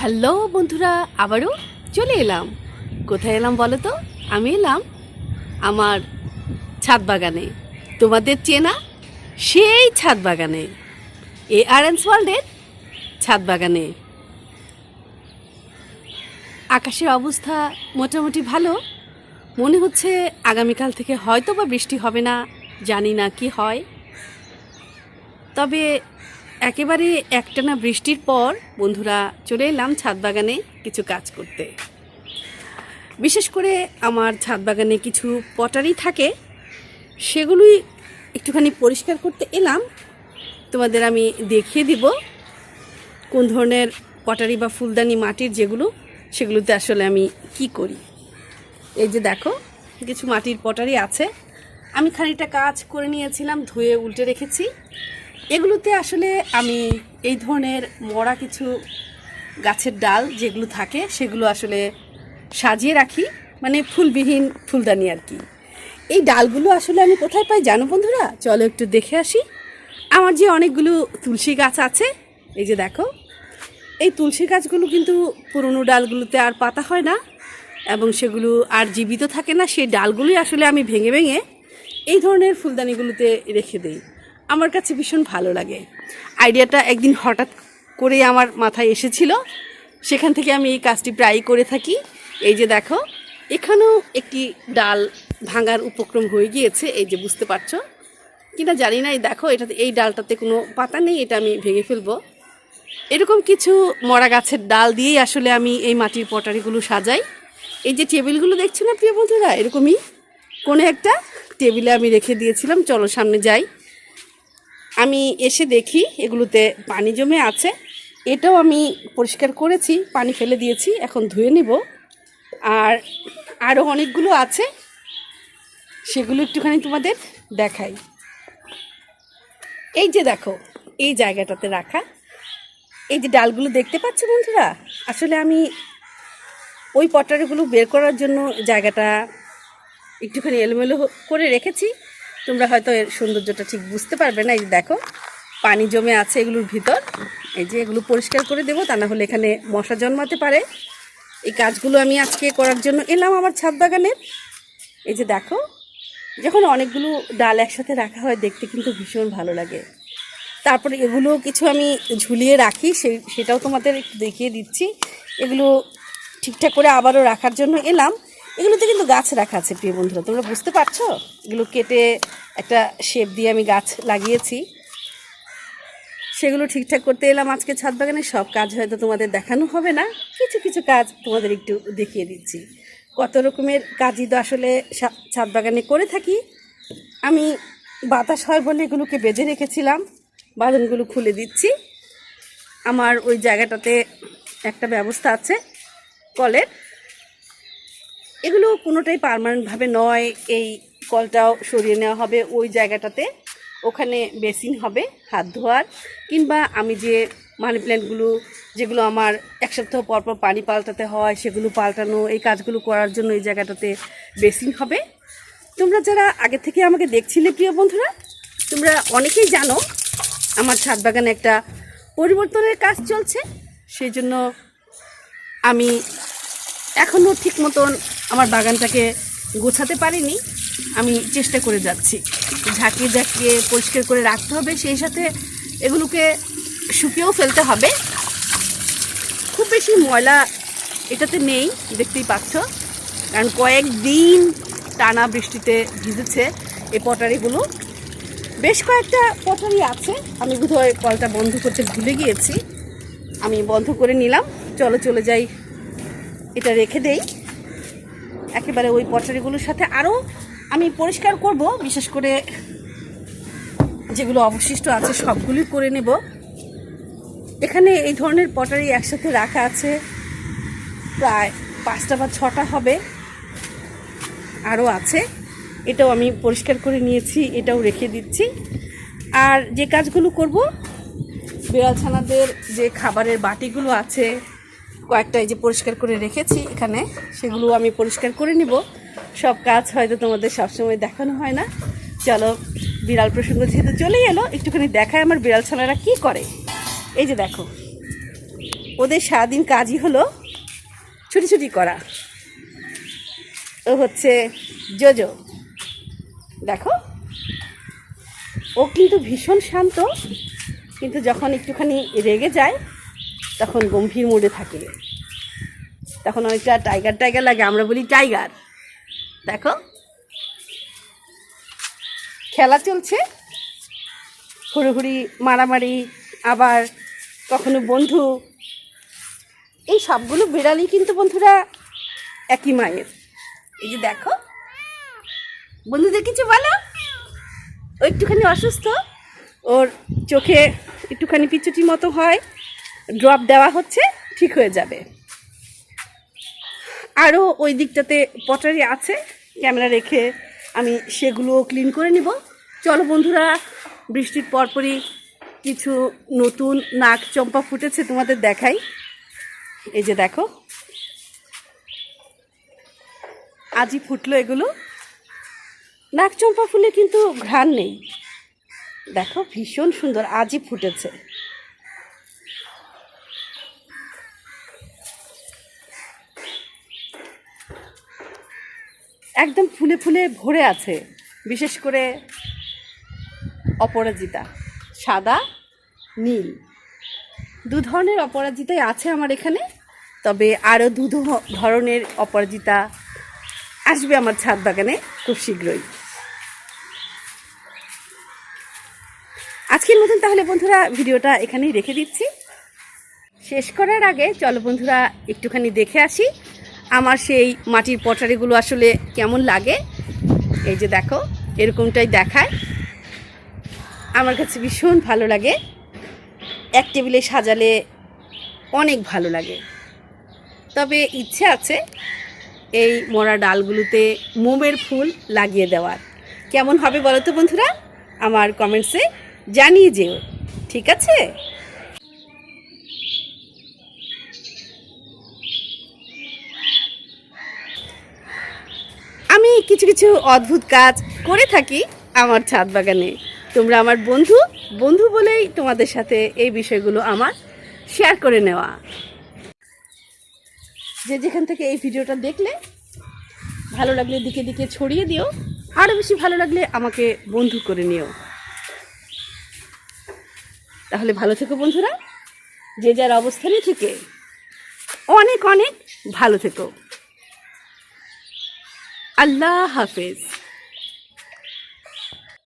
Hello, বন্ধুরা, আবারও চলে এলাম। কোথায় এলাম বলো তো? আমি এলাম আমার ছাদ বাগানে। তোমাদের চেনা সেই ছাদ বাগানে, এ আর এন্স ওয়ার্ল্ডের ছাদ বাগানে। আকাশের অবস্থা মোটামুটি ভালো। মনে হচ্ছে আগামীকাল থেকে হয়তো বা বৃষ্টি হবে না, জানি না কি হয়। তবে একেবারে একটানা বৃষ্টির পর বন্ধুরা চলে এলাম ছাদ বাগানে কিছু কাজ করতে। বিশেষ করে আমার ছাদ বাগানে কিছু পটারি থাকে, সেগুলোই একটুখানি পরিষ্কার করতে এলাম। তোমাদের আমি দেখিয়ে দিব কোন ধরনের পটারি বা ফুলদানি মাটির যেগুলো, সেগুলোতে আসলে আমি কি করি। এই যে দেখো, কিছু মাটির পটারি আছে। আমি খানিকটা কাজ করে নিয়েছিলাম, ধুয়ে উল্টে রেখেছি। এগুলোতে আসলে আমি এই ধরনের মরা কিছু গাছের ডাল যেগুলো থাকে, সেগুলো আসলে সাজিয়ে রাখি। মানে ফুলবিহীন ফুলদানি আর কি। এই ডালগুলো আসলে আমি কোথায় পাই জানো বন্ধুরা? চলো একটু দেখে আসি। আমার যে অনেকগুলো তুলসী গাছ আছে, এই যে দেখো। এই তুলসী গাছগুলো কিন্তু পুরনো ডালগুলোতে আর পাতা হয় না এবং সেগুলো আর জীবিত থাকে না। সেই ডালগুলোই আসলে আমি ভেঙে ভেঙে এই ধরনের ফুলদানিগুলোতে রেখে দিই। আমার কাছে ভীষণ ভালো লাগে। আইডিয়াটা একদিন হঠাৎ করে আমার মাথায় এসেছিল। সেখান থেকে আমি এই কাজটি প্রায়ই করে থাকি। এই যে দেখো, এখানেও একটি ডাল ভাঙার উপক্রম হয়ে গিয়েছে, এই যে বুঝতে পারছ? কিনা জানি না, এই দেখো, এটাতে, এই ডালটাতে কোনো পাতা নেই, এটা আমি ভেঙে ফেলব। এরকম কিছু মরা গাছের ডাল দিয়েই আসলে আমি এই মাটির পটারিগুলো সাজাই। এই যে টেবিলগুলো দেখছ না প্রিয় বন্ধুরা? এরকমই কোনো একটা টেবিলে আমি রেখে দিয়েছিলাম। চলো সামনে যাই। আমি এসে দেখি এগুলোতে পানি জমে আছে। এটাও আমি পরিষ্কার করেছি, পানি ফেলে দিয়েছি, এখন ধুয়ে নিব। আর আরও অনেকগুলো আছে, সেগুলো একটুখানি তোমাদের দেখাই। এই যে দেখো, এই জায়গাটাতে রাখা। এই যে ডালগুলো দেখতে পাচ্ছ বন্ধুরা? আসলে আমি ওই পটারগুলো বের করার জন্য জায়গাটা একটুখানি এলোমেলো করে রেখেছি। তোমরা হয়তো এর সৌন্দর্যটা ঠিক বুঝতে পারবে না। এই যে দেখো, পানি জমে আছে এগুলোর ভিতর। এই যে এগুলো পরিষ্কার করে দেবো, তা না হলে এখানে মশা জন্মাতে পারে। এই কাজগুলো আমি আজকে করার জন্য এলাম আমার ছাদ বাগানের এই যে দেখো, যখন অনেকগুলো ডাল একসাথে রাখা হয়, দেখতে কিন্তু ভীষণ ভালো লাগে। তারপরে এগুলো কিছু আমি ঝুলিয়ে রাখি, সেই, সেটাও তোমাদের একটু দেখিয়ে দিচ্ছি। এগুলো ঠিকঠাক করে আবারও রাখার জন্য এলাম। এগুলোতে কিন্তু গাছ রাখা আছে, প্রিয় বন্ধুরা। তোমরা বুঝতে পারছ? এগুলো কেটে একটা শেপ দিয়ে আমি গাছ লাগিয়েছি। সেগুলো ঠিকঠাক করতে এলাম আজকে ছাদ বাগানে। সব কাজ হয়তো তোমাদের দেখানো হবে না। কিছু কিছু কাজ তোমাদের একটু দেখিয়ে দিচ্ছি। কত রকমের কাজই তো আসলে ছাদ বাগানে করে থাকি। আমি বাতাস হয় বলে এগুলোকে বেঁধে রেখেছিলাম। বাঁধনগুলো খুলে দিচ্ছি। আমার ওই জায়গাটাতে একটা ব্যবস্থা আছে, কলের। এগুলো কোনোটাই পারমানেন্টভাবে নয়। এই কলটাও সরিয়ে নেওয়া হবে ওই জায়গাটাতে। ওখানে বেসিন হবে হাত ধোয়ার। কিংবা আমি যে মানি প্ল্যান্টগুলো যেগুলো আমার এক সপ্তাহ পর পর পানি পাল্টাতে হয়, সেগুলো পাল্টানো, এই কাজগুলো করার জন্য এই জায়গাটাতে বেসিন হবে। তোমরা যারা আগে থেকে আমাকে দেখছিলে, প্রিয় বন্ধুরা, তোমরা অনেকেই জানো, আমার ছাদ বাগানে একটা পরিবর্তনের কাজ চলছে। সেই জন্য আমি এখনও ঠিক মতন আমার বাগানটাকে গোছাতে পারিনি। আমি চেষ্টা করে যাচ্ছি। ঝাঁকিয়ে ঝাঁকিয়ে পরিষ্কার করে রাখতে হবে, সেই সাথে এগুলোকে শুকিয়েও ফেলতে হবে। খুব বেশি ময়লা এটাতে নেই, দেখতেই পাচ্ছ। কারণ কয়েকদিন টানা বৃষ্টিতে ভিজেছে এই পটারিগুলো বেশ কয়েকটা পটারি আছে। আমি বোধহয় কলটা বন্ধ করতে ভুলে গিয়েছি। আমি বন্ধ করে নিলাম। চলো চলে যাই এটা রেখে দেই। একেবারে ওই পটারিগুলোর সাথে আরও আমি পরিষ্কার করব, বিশেষ করে যেগুলো অবশিষ্ট আছে সবগুলোই করে নেব। এখানে এই ধরনের পটারি একসাথে রাখা আছে, প্রায় পাঁচটা বা ছটা হবে। আরও আছে। এটাও আমি পরিষ্কার করে নিয়েছি, এটাও রেখে দিচ্ছি। আর যে কাজগুলো করব, বিড়াল ছানাদের যে খাবারের বাটিগুলো আছে কয়েকটা এই যে পরিষ্কার করে রেখেছি এখানে সেগুলো আমি পরিষ্কার করে নিব। সব কাজ হয়তো তোমাদের সবসময় দেখানো হয় না। চলো, বিড়াল প্রসঙ্গ যেহেতু চলেই এলো, একটুখানি দেখায় আমার বিড়াল ছানারা কী করে। এই যে দেখো, ওদের সারাদিন কাজই হলো ছুটি করা। ও হচ্ছে জোজো। দেখো, ও কিন্তু ভীষণ শান্ত, কিন্তু যখন একটুখানি রেগে যায় তখন গম্ভীর মোড়ে থাকে। তখন অনেকটা টাইগার টাইগার লাগে, আমরা বলি টাইগার দেখো। খেলা চলছে। হুড়োহুড়ি, মারামারি, আবার কখনো বন্ধু। এই সবগুলো বিড়ালই কিন্তু বন্ধুরা একই মায়ের। এই যে দেখো। বন্ধুদের কিছু বলো? ও একটুখানি অসুস্থ। ওর চোখে একটুখানি পিচুটি মতো হয়। ড্রপ দেওয়া হচ্ছে, ঠিক হয়ে যাবে। আরও ওই দিকটাতে পটারি আছে, ক্যামেরা রেখে আমি সেগুলোও ক্লিন করে নিব। চলো বন্ধুরা, বৃষ্টির পরপরই কিছু নতুন নাক চম্পা ফুটেছে তোমাদের দেখাই। এই যে দেখো। আজই ফুটলো এগুলো। নাক চম্পা ফুলে কিন্তু ঘ্রাণ নেই। দেখো, ভীষণ সুন্দর, আজই ফুটেছে। একদম ফুলে ফুলে ভরে আছে। বিশেষ করে অপরাজিতা। সাদা, নীল। দু ধরনের অপরাজিতাই আছে আমার এখানে, তবে আরও দু ধরনের অপরাজিতা আসবে আমার ছাদ বাগানে খুব শীঘ্রই। আজকের মতন তাহলে বন্ধুরা ভিডিওটা এখানেই রেখে দিচ্ছি। শেষ করার আগে চলো বন্ধুরা একটুখানি দেখে আসি। আমার সেই মাটির পটারিগুলো আসলে কেমন লাগে? এই যে দেখো, এরকমটাই দেখায়। আমার কাছে ভীষণ ভালো লাগে। এক টেবিলে সাজালে অনেক ভালো লাগে। তবে ইচ্ছে আছে এই মরা ডালগুলোতে মোমের ফুল লাগিয়ে দেওয়ার। কেমন হবে বলো তো বন্ধুরা? আমার কমেন্টসে জানিয়ে যেও। ঠিক আছে? আমি কিছু কিছু অদ্ভুত কাজ করে থাকি আমার ছাদ বাগানে। তোমরা আমার বন্ধু বন্ধু বলেই তোমাদের সাথে এই বিষয়গুলো আমার শেয়ার করে নেওয়া। যে যেখান থেকে এই ভিডিওটা দেখলে, ভালো লাগলে দিকে দিকে ছড়িয়ে দিও আরও বেশি ভালো লাগলে আমাকে বন্ধু করে নিও। তাহলে ভালো থেকো বন্ধুরা, যে যার অবস্থানে থেকে অনেক অনেক ভালো থেকো। আল্লাহ হাফেজ